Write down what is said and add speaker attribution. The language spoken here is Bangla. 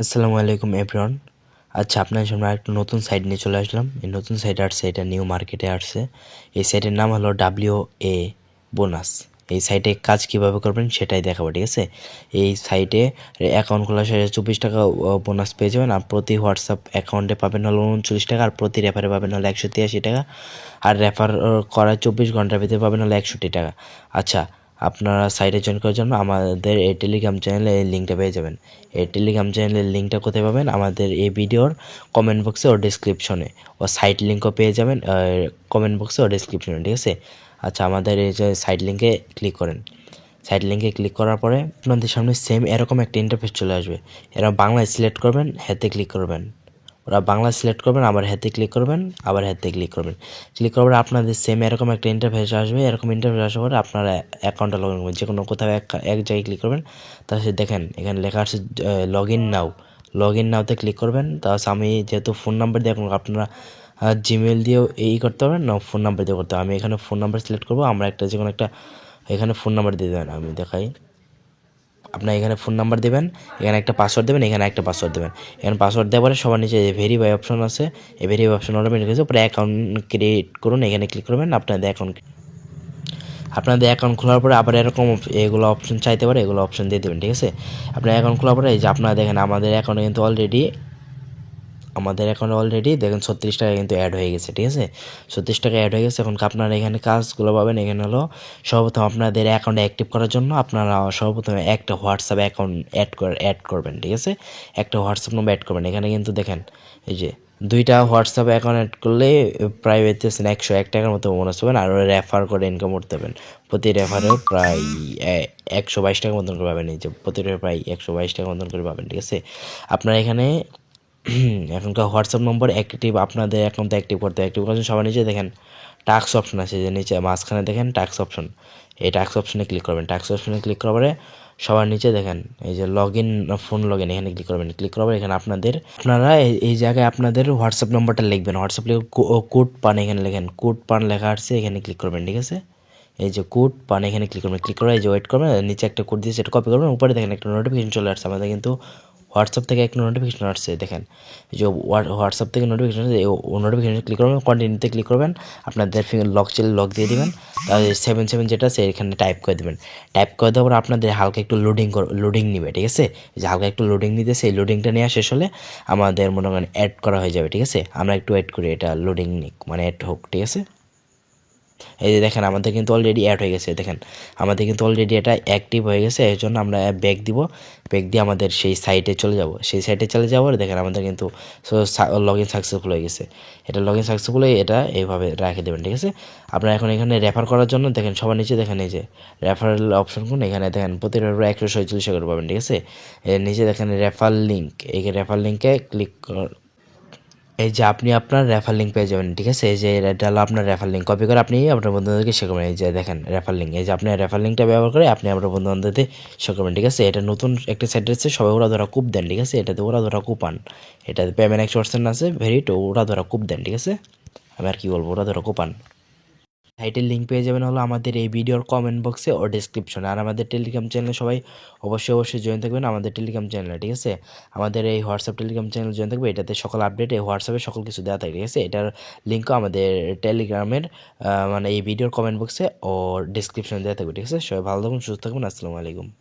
Speaker 1: আসসালামু আলাইকুম এভরিওয়ান আচ্ছা আপনার সামনে একটা নতুন সাইট নিয়ে চলে আসলাম। এই নতুন সাইট আসছে, এটা নিউ মার্কেটে আসছে। এই সাইটের নাম হলো ডাব্লিউ এ বোনাস এই সাইটে কাজ কীভাবে করবেন সেটাই দেখাবো, ঠিক আছে? এই সাইটে অ্যাকাউন্ট খোলা শেষে চব্বিশ টাকা বোনাস পেয়ে যাবেন আর প্রতি হোয়াটসঅ্যাপ অ্যাকাউন্টে পাবেন হলো উনচল্লিশ টাকা আর প্রতি রেফারে পাবেন হলো একশো তিরাশি টাকা। আর রেফার করার চব্বিশ ঘণ্টার ভিতরে পাবেন হলো একষট্টি টাকা। আচ্ছা আপনারা সাইটে জয়েন করার জন্য আমাদের এই টেলিগ্রাম চ্যানেলে এই লিঙ্কটা পেয়ে যাবেন। এই টেলিগ্রাম চ্যানেলের লিঙ্কটা কোথায় পাবেন? আমাদের এই ভিডিওর কমেন্ট বক্সে ও ডিসক্রিপশনে ও সাইট লিঙ্কও পেয়ে যাবেন কমেন্ট বক্সে ও ডিসক্রিপশনে ঠিক আছে? আচ্ছা আমাদের এই যে সাইট লিঙ্কে ক্লিক করেন। সাইট লিঙ্কে ক্লিক করার পরে আপনাদের সামনে সেম এরকম একটা ইন্টারফেস চলে আসবে। এরা বাংলায় সিলেক্ট করবেন হাতে ক্লিক করবেন। ওরা বাংলা সিলেক্ট করবেন, আবার হাতে ক্লিক করবেন, আবার হাতে ক্লিক করবেন। ক্লিক করার পরে আপনাদের সেম এরকম একটা ইন্টারফেস আসবে। এরকম ইন্টারফেস আসার পরে আপনারা অ্যাকাউন্টটা লগ ইন করবেন। যে কোনো কোথাও এক এক জায়গায় ক্লিক করবেন তাহলে দেখেন, এখানে লেখা আছে log in now log in নাওতে click করবেন। তাহলে আমি যেহেতু ফোন নাম্বার দিয়ে আপনারা জিমেল দিয়েও এই করতে পারবেন না ফোন নাম্বার দিয়ে করতে হবে। আমি এখানে ফোন নাম্বার সিলেক্ট করব, আমরা একটা যে কোনো একটা, এখানে ফোন নাম্বার দিয়ে দেবেন। আমি দেখাই। আপনার এখানে ফোন নাম্বার দেবেন, এখানে একটা পাসওয়ার্ড দেবেন, এখানে একটা পাসওয়ার্ড দেবেন। এখানে পাসওয়ার্ড দেওয়ার পরে সবার নিচে ভেরিফাই অপশন আছে, এই ভেরিফাই অপশন অটোমেটিক আছে পরে অ্যাকাউন্ট ক্রিয়েট করুন, এখানে ক্লিক করবেন আপনাদের অ্যাকাউন্ট আপনাদের অ্যাকাউন্ট খোলার পরে আবার এরকম এগুলো অপশন চাইতে পারে, এগুলো অপশন দিয়ে দেবেন, ঠিক আছে? আপনার অ্যাকাউন্ট খোলার পরে এই যে আপনারা দেখেন, আমাদের অ্যাকাউন্টে কিন্তু অলরেডি আমাদের অ্যাকাউন্টে অলরেডি দেখেন ছত্রিশ টাকা কিন্তু অ্যাড হয়ে গেছে, ঠিক আছে? ছত্রিশ টাকা অ্যাড হয়ে গেছে, এখন আপনারা এখানে কাজগুলো পাবেন, এখানে হলো সর্বপ্রথম আপনাদের অ্যাকাউন্ট অ্যাক্টিভ করার জন্য আপনারা সর্বপ্রথমে একটা হোয়াটসঅ্যাপ অ্যাকাউন্ট অ্যাড করে অ্যাড করবেন, ঠিক আছে? একটা হোয়াটসঅ্যাপ নম্বর অ্যাড করবেন, এখানে কিন্তু দেখেন, এই যে দুইটা হোয়াটসঅ্যাপ অ্যাকাউন্ট অ্যাড করলে প্রায় পেতেছেন একশো এক টাকার মতো বোনাস পাবেন, আর রেফার করে ইনকাম করতে পারবেন। প্রতি রেফারে প্রায় একশো বাইশ টাকা মতন করে পাবেন, এই যে প্রতি প্রায় একশো বাইশ টাকা মতন করে পাবেন, ঠিক আছে? আপনারা এখানে এখনকার হোয়াটসঅ্যাপ নম্বর অ্যাক্টিভ আপনাদের অ্যাকাউন্টে অ্যাক্টিভ করতে অ্যাক্টিভ করার সবার নিচে দেখেন টাক্স অপশন আছে যে নিচে, মাঝখানে দেখেন টাক্স অপশন এই টাক্স অপশনে ক্লিক করবেন। টাক্স অপশনে ক্লিক করার পরে সবার নিচে দেখেন, এই যে log in phone log in এখানে ক্লিক করবেন। ক্লিক পরে এখানে আপনাদের, আপনারা এই জায়গায় আপনাদের হোয়াটসঅ্যাপ নম্বরটা লিখবেন। হোয়াটসঅ্যাপ লিখে কোড পান এখানে লেখেন। কোড পান লেখা আসছে এখানে ক্লিক করবেন, ঠিক আছে? এই যে কোড পান এখানে ক্লিক করবেন। ক্লিক করে এই যে ওয়েট করবেন, নিচে একটা কোড দিয়ে সেটা কপি করবেন। উপরে দেখেন একটা নোটিফিকেশন চলে আসছে। আমাদের কিন্তু হোয়াটসঅ্যাপ থেকে একটা নোটিফিকেশন আসছে, দেখেন। যে হোয়াটসঅ্যাপ থেকে নোটিফিকেশন আসছে নোটিফিকেশন ক্লিক করবেন কন্টিনিউতে ক্লিক করবেন আপনাদের লক চেলে লক দিয়ে দেবেন, তাহলে সেভেন সেভেন যেটা আছে এখানে টাইপ করে দেবেন। টাইপ করে দেওয়ার পর আপনাদের হালকা একটু লোডিং লোডিং নিবে, ঠিক আছে? যে হালকা একটু লোডিং নিতে সেই লোডিংটা নেওয়া শেষ হলে আমাদের মনে করেন অ্যাড করা হয়ে যাবে, ঠিক আছে? আমরা একটু অ্যাড করি, এটা লোডিং নিক মানে অ্যাড হোক, ঠিক আছে? এই যে দেখেন, আমাদের কিন্তু অলরেডি অ্যাড হয়ে গেছে, দেখেন। আমাদের কিন্তু অলরেডি এটা অ্যাক্টিভ হয়ে গেছে এর জন্য আমরা ব্যাক দিব। ব্যাক দিয়ে আমাদের সেই সাইটে চলে যাব। সেই সাইটে চলে যাওয়ার, দেখেন, আমাদের কিন্তু লগ ইন সাকসেসফুল হয়ে গেছে। এটা লগ ইন সাকসেসফুল হয়ে এটা এইভাবে রেখে দেবেন, ঠিক আছে? আপনারা এখন এখানে রেফার করার জন্য, দেখেন, সবার নিচে দেখেন এই যে রেফারেল অপশন কোন, এখানে দেখেন প্রতি রেফার একশো ছয়চল্লিশ করে পাবেন, ঠিক আছে? এর নিচে দেখেন রেফার লিঙ্ক এই রেফার লিঙ্কে ক্লিক এই যে আপনি আপনার রেফার লিঙ্ক পেয়ে যাবেন, ঠিক আছে? এই যে এটা হলো আপনার রেফার লিঙ্ক কপি করে আপনি আপনার বন্ধুদেরকে শেয়ার করবেন। এই যে দেখেন রেফার লিঙ্ক এই যে আপনি রেফার লিঙ্কটা ব্যবহার করে আপনি আপনার বন্ধু বান্ধবদের শেয়ার করবেন, ঠিক আছে? এটা নতুন একটা সেট আছে সবাই ওরা ধরা কূপ দেন, ঠিক আছে? এটাতে ওরা ধরা কুপান এটাতে পেমেন্ট একশো পার্সেন্ট আছে ভেরিট ওরা ধরা কূপ দেন, ঠিক আছে? আমি আর কি বলব, ওরা ধরা কুপান সাইটের লিঙ্ক পেয়ে যাবেন হলো আমাদের এই ভিডিওর কমেন্ট বক্সে ও ডিসক্রিপশনে আর আমাদের টেলিগ্রাম চ্যানেলে সবাই অবশ্যই অবশ্যই জয়েন থাকবেন আমাদের টেলিগ্রাম চ্যানেলে ঠিক আছে? আমাদের এই হোয়াটসঅ্যাপ টেলিগ্রাম চ্যানেল জয়েন থাকবে, এটাতে সকল আপডেট এই হোয়াটসঅ্যাপে সকল কিছু দেওয়া থাকে, ঠিক আছে? এটার লিঙ্কও আমাদের টেলিগ্রামের মানে এই ভিডিওর কমেন্ট বক্সে ও ডিসক্রিপশনে দেওয়া থাকবে, ঠিক আছে? সবাই ভালো থাকুন, সুস্থ থাকবেন আসসালামু আলাইকুম।